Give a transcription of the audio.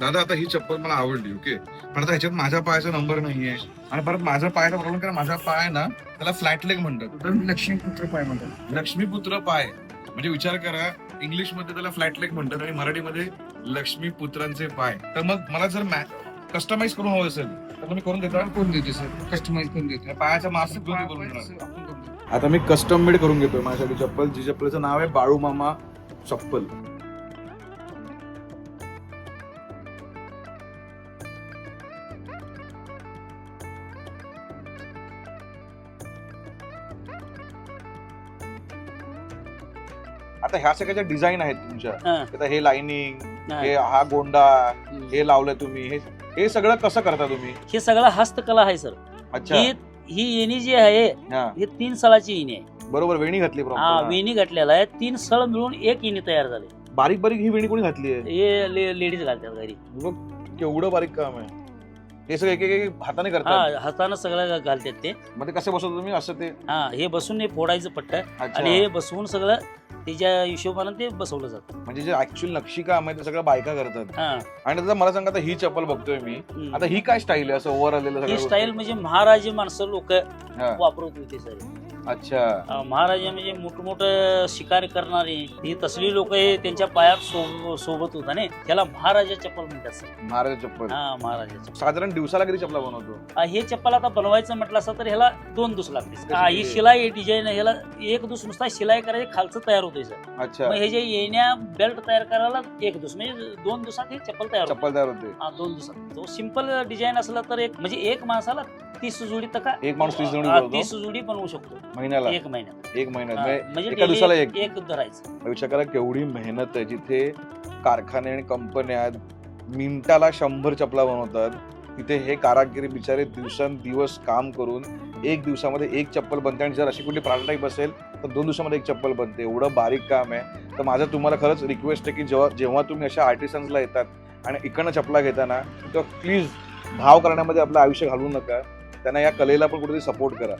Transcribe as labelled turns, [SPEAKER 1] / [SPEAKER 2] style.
[SPEAKER 1] दादा आता ही चप्पल मला आवडली ओके? पण आता ह्याच्यात माझ्या पायाचा नंबर नाहीये. आणि परत माझ्या पायाचा प्रॉब्लेम कारण माझा पाय ना त्याला फ्लॅट लेग म्हणतात.
[SPEAKER 2] तर लक्ष्मीपुत्र पाय म्हणतात.
[SPEAKER 1] लक्ष्मीपुत्र पाय. म्हणजे विचार करा इंग्लिशमध्ये त्याला फ्लॅट लेग म्हणतात आणि मराठीमध्ये लक्ष्मीपुत्रांचे पाय. तर मग मला जर कस्टमाइज करून हवं असेल तर तुम्ही करून देता?
[SPEAKER 2] कोण देते सर कस्टमाइज कोण देते.
[SPEAKER 1] पायाच्या मास्क
[SPEAKER 2] करून.
[SPEAKER 1] आता मी कस्टम मेड करून घेतोय माझ्यासाठी चप्पल. जी चप्पलचं नाव आहे बाळू मामा चप्पल. आता ह्या सगळ्या ज्या डिझाईन आहेत तुमच्या
[SPEAKER 3] हा.
[SPEAKER 1] आता हे लाइनिंग
[SPEAKER 3] हा.
[SPEAKER 1] हे गोंडा. हे लावलंय तुम्ही हे हे सगळं कसं करता तुम्ही?
[SPEAKER 3] हे सगळं हस्तकला आहे सर.
[SPEAKER 1] अच्छा.
[SPEAKER 3] ही ही येणी जी आहे
[SPEAKER 1] हा.
[SPEAKER 3] ही तीन सळाची येणी आहे.
[SPEAKER 1] बरोबर वेणी घातली
[SPEAKER 3] हा. वेणी घातलेला आहे. तीन सळ मिळून एक येणी तयार झाली.
[SPEAKER 1] बारीक बारीक ही वेणी कोणी घातली आहे?
[SPEAKER 3] हे लेडीज घालतात घरी.
[SPEAKER 1] बघ केवढं बारीक काम आहे? हे सगळं एक एक एक हाताने
[SPEAKER 3] हा
[SPEAKER 1] करतात
[SPEAKER 3] हातानं सगळं घालतात ते.
[SPEAKER 1] मग ते कसे बसवता तुम्ही? असं ते?
[SPEAKER 3] हा हे बसून हे फोडायचं पट्ट
[SPEAKER 1] अच्छा.
[SPEAKER 3] आणि हे बसवून सगळं त्याच्या हिशोबानं ते बसवलं जातं.
[SPEAKER 1] म्हणजे जे ऍक्च्युअल नक्षी काम आहे ते सगळं बायका करतात.
[SPEAKER 3] हा.
[SPEAKER 1] आणि आता मला सांगा आता ही चप्पल बघतोय मी.
[SPEAKER 3] हम्म.
[SPEAKER 1] आता ही काय स्टाईल आहे? असं ओव्हर आलेलं
[SPEAKER 3] ही
[SPEAKER 1] सगळं
[SPEAKER 3] स्टाईल म्हणजे महाराजे माणसं लोक
[SPEAKER 1] हा.
[SPEAKER 3] वापरत होते सर.
[SPEAKER 1] अच्छा.
[SPEAKER 3] महाराजे म्हणजे मोठमोठं शिकार करणारे ही तसली लोक हे त्यांच्या पायात सो- सोबत होता ने? त्याला महाराजा चप्पल म्हणतात
[SPEAKER 1] महाराज चप्पल.
[SPEAKER 3] हा महाराजा चप्पल.
[SPEAKER 1] साधारण दिवसाला किती चपला बनवतो?
[SPEAKER 3] हा, हे चप्पल आता बनवायचं म्हटलं असं तर ह्याला दोन दिवस लागते हा, ही? शिलाई डिझाईन ह्याला एक दिवस नुसता शिलाई करायची खालचं तयार होते सर.
[SPEAKER 1] अच्छा.
[SPEAKER 3] मग हे जे येण्या बेल्ट तयार करायला एक दिवस म्हणजे दोन दिवसात हे चप्पल तयार होते.
[SPEAKER 1] चप्पल तयार होते.
[SPEAKER 3] हा दोन दिवसात. तो सिंपल डिझाईन असला तर एक म्हणजे एक माणसाला तीस जोडी तका
[SPEAKER 1] एक माणूस तीस जोडी
[SPEAKER 3] हा,
[SPEAKER 1] बनवतो?
[SPEAKER 3] तीस जोडी बनवू शकतो.
[SPEAKER 1] महिन्याला?
[SPEAKER 3] एक महिन्यात.
[SPEAKER 1] एक महिन्यात.
[SPEAKER 3] हा,
[SPEAKER 1] म्हणजे
[SPEAKER 3] म्हणजे
[SPEAKER 1] एका
[SPEAKER 3] daily
[SPEAKER 1] दिवसाला एक
[SPEAKER 3] एक? धरायचं.
[SPEAKER 1] विचार करा केवढी मेहनत आहे जिथे कारखाने आणि कंपन्या मिनिटाला शंभर चपला बनवतात तिथे हे कारागिरी बिचारे दिवसांदिवस काम करून एक दिवसामध्ये एक चप्पल बनते आणि जर अशी कुठली टाईप असेल तर दोन दिवसामध्ये एक चप्पल बनते. एवढं बारीक काम आहे. तर माझं तुम्हाला खरंच रिक्वेस्ट आहे की जेव्हा जेव्हा तुम्ही अशा आर्टिसन्सला येतात आणि इकडनं चपला घेताना तेव्हा प्लीज भाव करण्यामध्ये आपलं आयुष्य घालवू नका. त्यांना या कलेला पण कुठेतरी सपोर्ट करा.